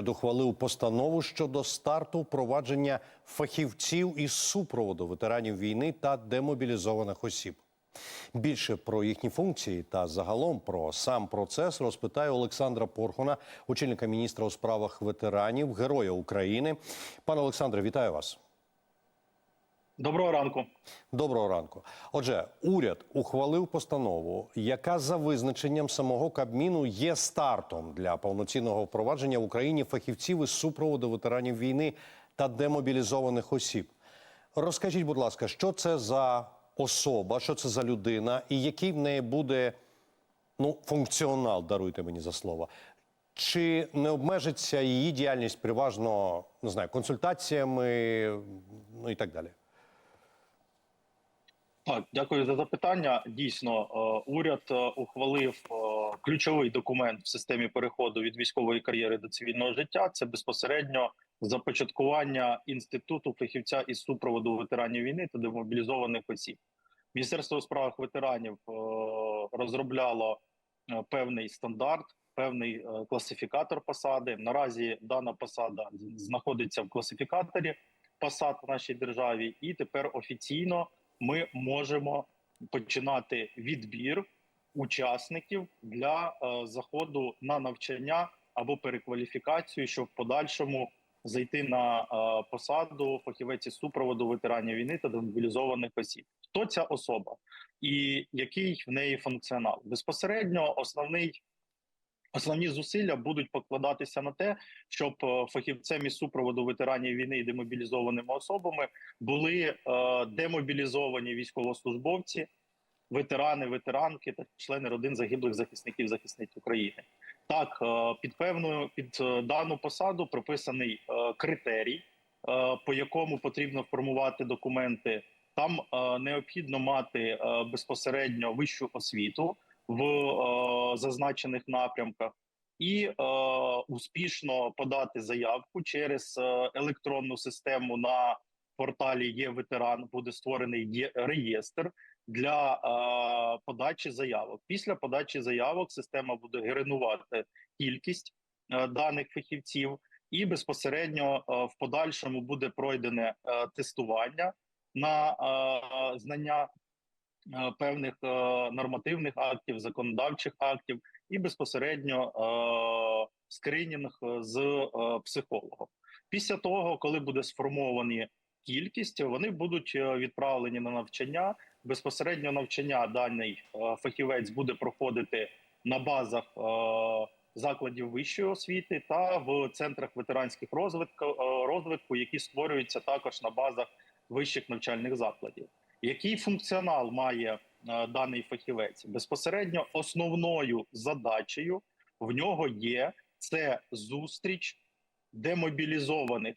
Уряд ухвалив постанову щодо старту впровадження фахівців із супроводу ветеранів війни та демобілізованих осіб. Більше про їхні функції та загалом про сам процес розпитаю Олександра Порхуна, очільника міністра у справах ветеранів, героя України. Пане Олександре, вітаю вас. Доброго ранку. Доброго ранку. Отже, уряд ухвалив постанову, яка за визначенням самого Кабміну є стартом для повноцінного впровадження в Україні фахівців із супроводу ветеранів війни та демобілізованих осіб. Розкажіть, будь ласка, що це за особа, що це за людина, і який в неї буде ну, функціонал, даруйте мені за слово. Чи не обмежиться її діяльність переважно не знаю, консультаціями, ну і так далі? Так, дякую за запитання. Дійсно, е, уряд е, ухвалив е, ключовий документ в системі переходу від військової кар'єри до цивільного життя. Це безпосередньо започаткування інституту фахівця із супроводу ветеранів війни та демобілізованих осіб. Міністерство у справах ветеранів розробляло певний стандарт, певний класифікатор посади. Наразі дана посада знаходиться в класифікаторі посад в нашій державі, і тепер офіційно ми можемо починати відбір учасників для е, заходу на навчання або перекваліфікацію, щоб в подальшому зайти на е, посаду фахівець супроводу ветеранів війни та демобілізованих осіб. Хто ця особа і який в неї функціонал? Безпосередньо основний. Основні зусилля будуть покладатися на те, щоб е, фахівцем із супроводу ветеранів війни і демобілізованими особами були е, демобілізовані військовослужбовці, ветерани, ветеранки та члени родин загиблих захисників захисниць України. Так, е, під певною під дану посаду прописаний критерій, по якому потрібно формувати документи. Там необхідно мати безпосередньо вищу освіту в е, зазначених напрямках. І е, успішно подати заявку через е, електронну систему на порталі є ветеран. Буде створений реєстр для е, подачі заявок. Після подачі заявок система буде генерувати кількість е, даних фахівців, і безпосередньо е, в подальшому буде пройдене е, тестування на е, знання певних е, нормативних актів, законодавчих актів, і безпосередньо е, скринінг з е, психологом. Після того, коли буде сформовані кількість, вони будуть е, відправлені на навчання. Безпосередньо навчання даний е, фахівець буде проходити на базах е, закладів вищої освіти та в центрах ветеранських розвитку, е, розвитку, які створюються також на базах вищих навчальних закладів. Який функціонал має е, даний фахівець? Безпосередньо основною задачею в нього є це зустріч демобілізованих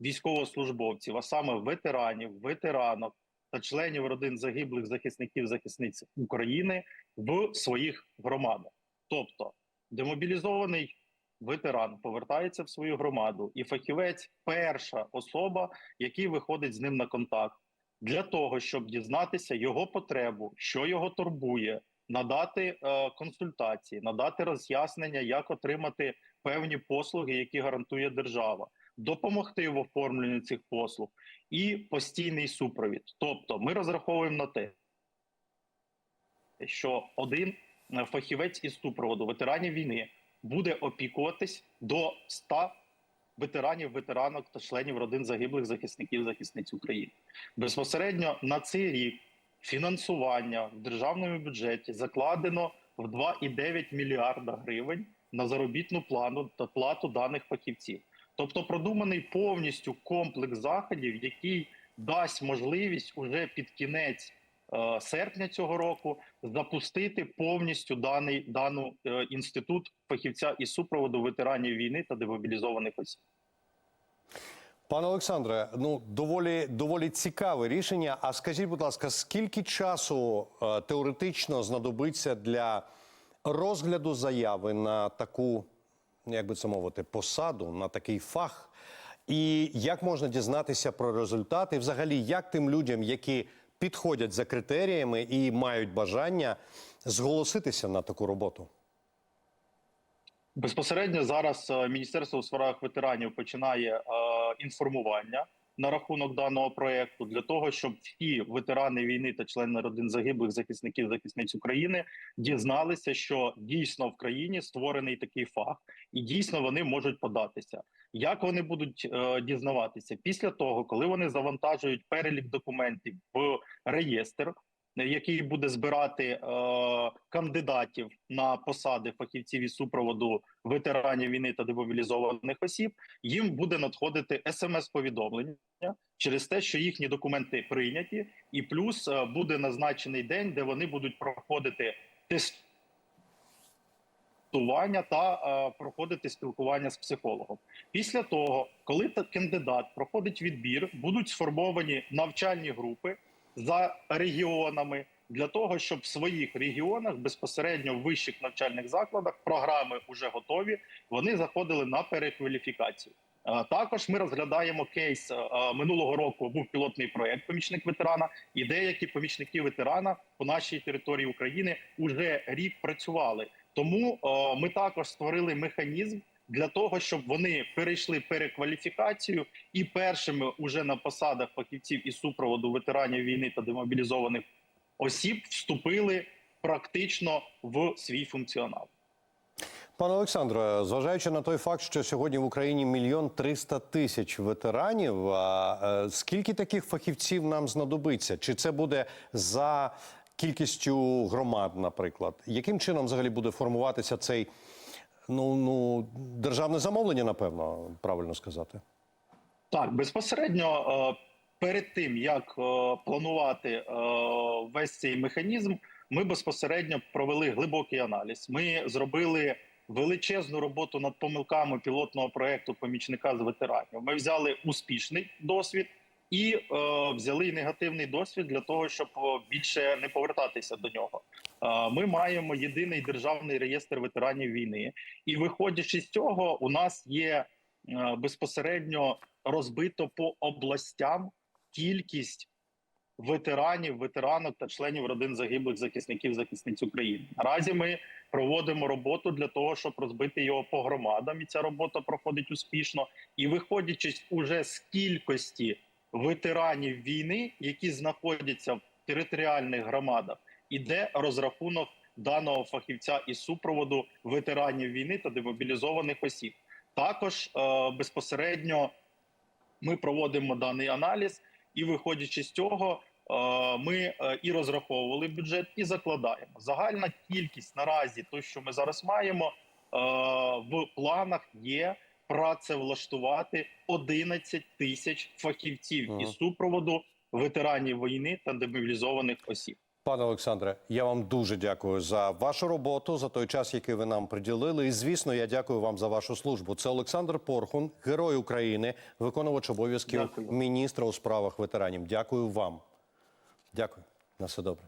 військовослужбовців, а саме ветеранів, ветеранок та членів родин загиблих захисників захисниць України в своїх громадах. Тобто демобілізований ветеран повертається в свою громаду, і фахівець перша особа, який виходить з ним на контакт, для того, щоб дізнатися його потребу, що його турбує, надати е, консультації, надати роз'яснення, як отримати певні послуги, які гарантує держава, допомогти в оформленні цих послуг і постійний супровід. Тобто, ми розраховуємо на те, що один е, фахівець із супроводу ветеранів війни буде опікуватись до 100 ветеранів, ветеранок та членів родин загиблих захисників захисниць України. Безпосередньо на цей рік фінансування в державному бюджеті закладено в 2,9 мільярда гривень на заробітну плану та плату даних фахівців. Тобто продуманий повністю комплекс заходів, який дасть можливість уже під кінець серпня цього року запустити повністю даний дану е, інститут фахівця із супроводу ветеранів війни та демобілізованих осіб. Пане Олександре, ну доволі доволі цікаве рішення. А скажіть, будь ласка, скільки часу е, теоретично знадобиться для розгляду заяви на таку, як би це мовити, посаду, на такий фах? І як можна дізнатися про результати? І взагалі, як тим людям, які підходять за критеріями і мають бажання зголоситися на таку роботу? Безпосередньо зараз е, Міністерство у сферах ветеранів починає е, інформування на рахунок даного проекту для того, щоб всі ветерани війни та члени родин загиблих захисників захисниць України дізналися, що дійсно в країні створений такий фах, і дійсно вони можуть податися. Як вони будуть е, дізнаватися після того, коли вони завантажують перелік документів в реєстр, який буде збирати е, кандидатів на посади фахівців із супроводу ветеранів війни та демобілізованих осіб, їм буде надходити смс-повідомлення через те, що їхні документи прийняті, і плюс е, буде назначений день, де вони будуть проходити тестування та е, проходити спілкування з психологом. Після того, коли кандидат проходить відбір, будуть сформовані навчальні групи за регіонами для того, щоб в своїх регіонах безпосередньо в вищих навчальних закладах програми вже готові. Вони заходили на перекваліфікацію. Е, Також ми розглядаємо кейс е, е, минулого року. Був пілотний проект помічник ветерана, і деякі помічники ветерана по нашій території України уже рік працювали. Тому ми також створили механізм для того, щоб вони перейшли перекваліфікацію і першими уже на посадах фахівців із супроводу ветеранів війни та демобілізованих осіб вступили практично в свій функціонал. Пане Олександре, зважаючи на той факт, що сьогодні в Україні мільйон триста тисяч ветеранів, а, е, скільки таких фахівців нам знадобиться? Чи це буде за кількістю громад, наприклад? Яким чином взагалі буде формуватися цей ну, ну державне замовлення, напевно, правильно сказати? Так, безпосередньо е, перед тим як е, планувати е, весь цей механізм, ми безпосередньо провели глибокий аналіз. Ми зробили величезну роботу над помилками пілотного проекту помічника з ветеранів. Ми взяли успішний досвід і взяли негативний досвід для того, щоб більше не повертатися до нього. Ми маємо єдиний державний реєстр ветеранів війни, і виходячи з цього, у нас є е, безпосередньо розбито по областям кількість ветеранів, ветеранок та членів родин загиблих захисників захисниць України. Наразі ми проводимо роботу для того, щоб розбити його по громадам, і ця робота проходить успішно. І виходячи уже з кількості ветеранів війни, які знаходяться в територіальних громадах, іде розрахунок даного фахівця із супроводу ветеранів війни та демобілізованих осіб. Також е, безпосередньо ми проводимо даний аналіз, і виходячи з цього, е, ми е, і розраховували бюджет, і закладаємо. Загальна кількість наразі, то що ми зараз маємо, е, в планах є працевлаштувати 11 тисяч фахівців Ага. із супроводу ветеранів війни та демобілізованих осіб. Пане Олександре, я вам дуже дякую за вашу роботу, за той час, який ви нам приділили. І звісно, я дякую вам за вашу службу. Це Олександр Порхун, герой України, виконувач обов'язків міністра у справах ветеранів. Дякую вам. Дякую. На все добре.